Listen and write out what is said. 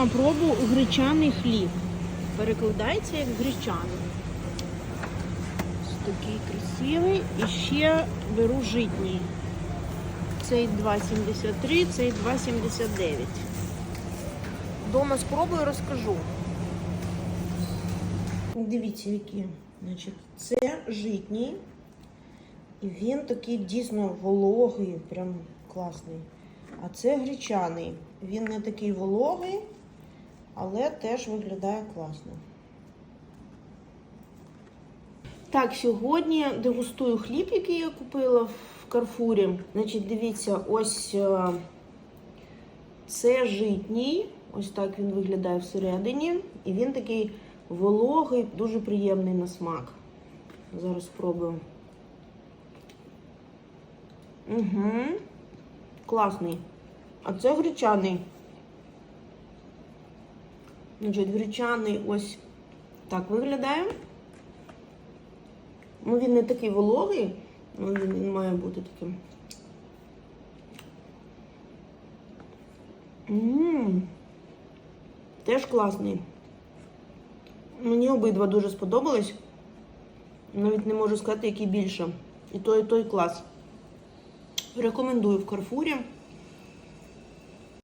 на пробу гречаний хліб. Перекладається як гречаний. Ось такий красивий. І ще беру житній. Цей 2,73, цей 2,79. Дома спробую розкажу. Дивіться, які. Значить, це житній. І він такий дійсно вологий, прям класний. А це гречаний. Він не такий вологий, але теж виглядає класно. Так, сьогодні дегустую хліб, який я купила в Карфурі. Значить, дивіться, ось е, це житній. Ось так він виглядає всередині. І він такий вологий, дуже приємний на смак. Зараз спробую. Угу. Класний. А це гречаний. Значить, гречаний ось так виглядає. Ну, він не такий вологий, але він, має бути таким. Ммм. Теж класний. Мені обидва дуже сподобались. Навіть не можу сказати, який більше. І той, і той клас. Рекомендую в Карфурі.